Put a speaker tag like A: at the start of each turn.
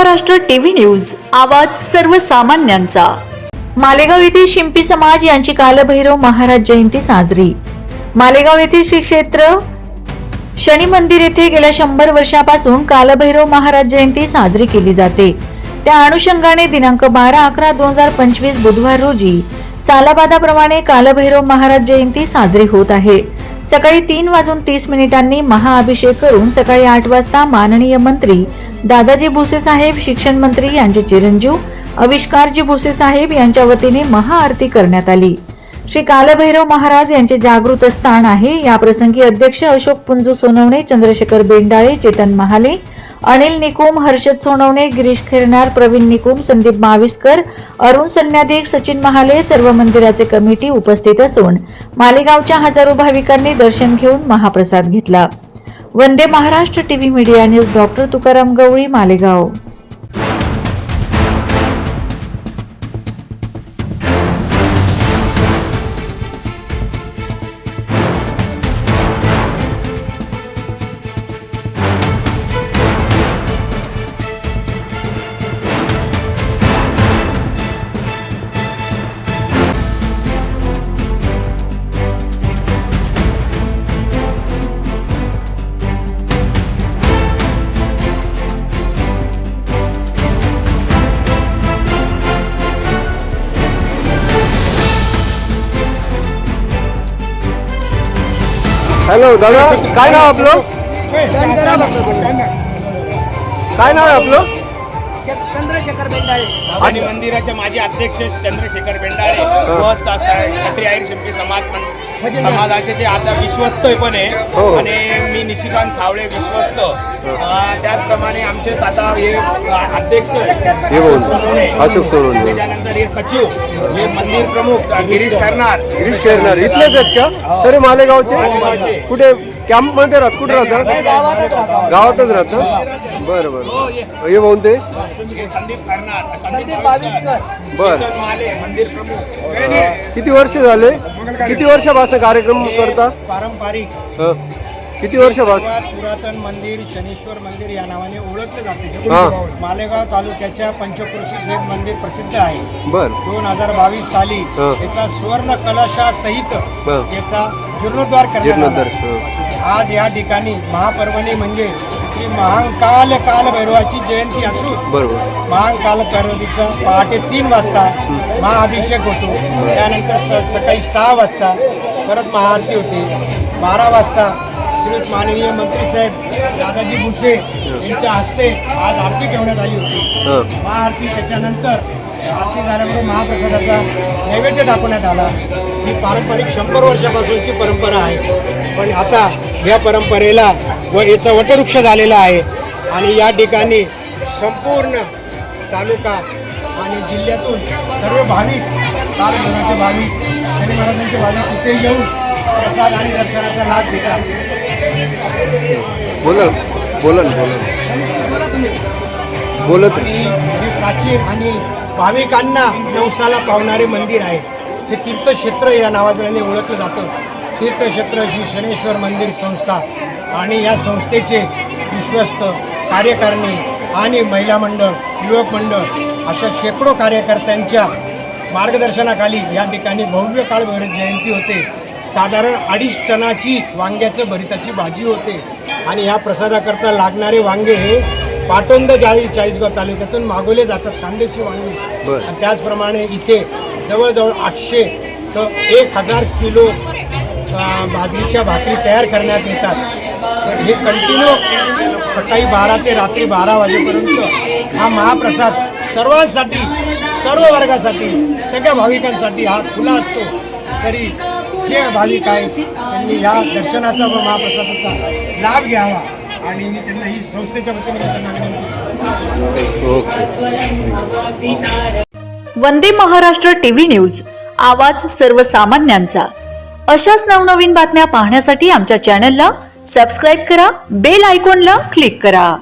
A: Maharashtra TV news आवाज सर्वसामान्यांचा.
B: मालेगाव येथील शिंपी समाज यांची कालभैरव महाराज जयंती साजरी. मालेगाव येथील श्री क्षेत्र शनी मंदिर येथे गेल्या शंभर वर्षापासून कालभैरव महाराज जयंती साजरी केली जाते. त्या अनुषंगाने दिनांक बारा अकरा दोन हजार पंचवीस बुधवार रोजी सालाबादाप्रमाणे कालभैरव महाराज जयंती साजरी होत आहे. सकाळी तीन वाजून तीस मिनिटांनी महाअभिषेक करून सकाळी आठ वाजता माननीय मंत्री दादाजी भुसे साहेब शिक्षण मंत्री यांचे चिरंजीव आविष्कारजी भुसे साहेब यांच्या वतीने महाआरती करण्यात आली. श्री कालभैरव महाराज यांचे जागृत स्थान आहे. याप्रसंगी अध्यक्ष अशोक पुंजू सोनवणे चंद्रशेखर बेंडाळे चेतन महाले अनिल निकुम हर्षद सोनवणे गिरीश खेरणार प्रवीण निकुम संदीप माविस्कर अरुण सन्याधिक सचिन महाले सर्व मंदिराचे कमिटी उपस्थित असून मालेगावच्या हजारो भाविकांनी दर्शन घेऊन महाप्रसाद घेतला. Vande Maharashtra TV media news doctor Tukaram Gawali Malegaon.
C: Hello दादा काय नाव आपलं? काय नाव आहे आपलं?
D: चंद्रशेखर बेंडाळे. आणि मंदिराचे माजी अध्यक्ष चंद्रशेखर बेंडाळे व क्षत्रिय आयर शिंपी समाज पण- समाजाचे जे आता विश्वस्त पण
C: हो.
D: आहे आणि मी निशिकांत सावळे विश्वस्त. अं, त्याचप्रमाणे आमचे आता हे अध्यक्ष
C: हे. अशोक सोनवणे.
D: त्याच्यानंतर हे सचिव हे मंदिर प्रमुख गिरीश करणार
C: गिरीश खेळणार इथलेच आहेत का? सर मालेगावचे. कुठे? कॅम्पमध्ये राहत कुठे राहतात? गावातच राहतं बरं बरं हे
D: हे संदीप करणार. संदीप
C: बर.
D: माले मंदिर प्रमुख.
C: किती वर्ष झाले? किती वर्षापासून कार्यक्रम करता?
D: पारंपरिक.
C: हं. किती वर्षापासून?
D: सर्वात पुरातन मंदिर शनीश्वर मंदिर या नावाने ओळखले जाते.
C: हा.
D: मालेगाव तालुक्याच्या पंचक्रोशीत हे मंदिर प्रसिद्ध आहे.
C: बर.
D: दोन हजार बावीस साली
C: हा.
D: याचा सुवर्ण कलशा सहित
C: हा.
D: याचा जीर्णोद्धार करण्यात
C: जीर्णोद्धार
D: आला. आज या ठिकाणी महापर्वणी म्हणजे श्री महाकाल काल भैरवाची जयंती असून
C: बरोबर.
D: महाकाल पर्वतीचा पहाटे तीन वाजता महाअभिषेक होतो. त्यानंतर स सकाळी सहा वाजता परत महाआरती होते. बारा वाजता श्री माननीय मंत्री साहेब दादाजी भुसे यांच्या हस्ते आज आरती ठेवण्यात आली होती.
C: हं.
D: महाआरती त्याच्यानंतर आरती झाल्यामुळे महाप्रसादाचा नैवेद्य दाखवण्यात आला. ही पारंपरिक शंभर वर्षापासूनची परंपरा आहे. पण आता या परंपरेला व याचा वटवृक्ष झालेला आहे. आणि या ठिकाणी संपूर्ण तालुका आणि जिल्ह्यातून सर्व भाविक कालभराचे भाविक शनी महाराजांचे भाविक इथे येऊन प्रसाद आणि दर्शनाचा लाभ घेतात.
C: बोला बोला. बोलत
D: आणि हे प्राचीन आणि भाविकांना नवसाला पावणारे मंदिर आहे. हे तीर्थक्षेत्र या नावाजल्याने ओळखलं जातं. तीर्थक्षेत्र श्री शनेश्वर मंदिर संस्था आणि या संस्थेचे विश्वस्त कार्यकारिणी आणि महिला मंडळ युवक मंडळ अशा शेकडो कार्यकर्त्यांच्या मार्गदर्शनाखाली या ठिकाणी भव्य काळ भरत जयंती होते. साधारण अडीच टनाची वांग्याचं भरिताची भाजी होते आणि ह्या प्रसादाकरता लागणारे वांगे हे पाटोंद जाळी चाळीसगाव तालुक्यातून मागवले जातात. कांदेशी वांगे
C: बरं.
D: आणि त्याचप्रमाणे इथे जवळजवळ आठशे तर एक हजार किलो अ, बाजरीच्या भाकरी तयार करण्यात येतात. तर हे कंटिन्यू सकाळी बारा ते रात्री बारा वाजेपर्यंत हा महाप्रसाद सर्वांसाठी सर्व वर्गासाठी सगळ्या भाविकांसाठी हा खुला असतो. तरी जे भाविक आहेत त्यांनी या दर्शनाचा व महाप्रसादाचा लाभ घ्यावा. आणि मी त्यांना ही संस्थेच्या वतीने
A: वंदे महाराष्ट्र टीव्ही न्यूज आवाज सर्वसामान्यांचा. अशाच नवनवीन बातम्या पाहण्यासाठी आमच्या चॅनलला सबस्क्राईब करा बेल आयकॉनला क्लिक करा.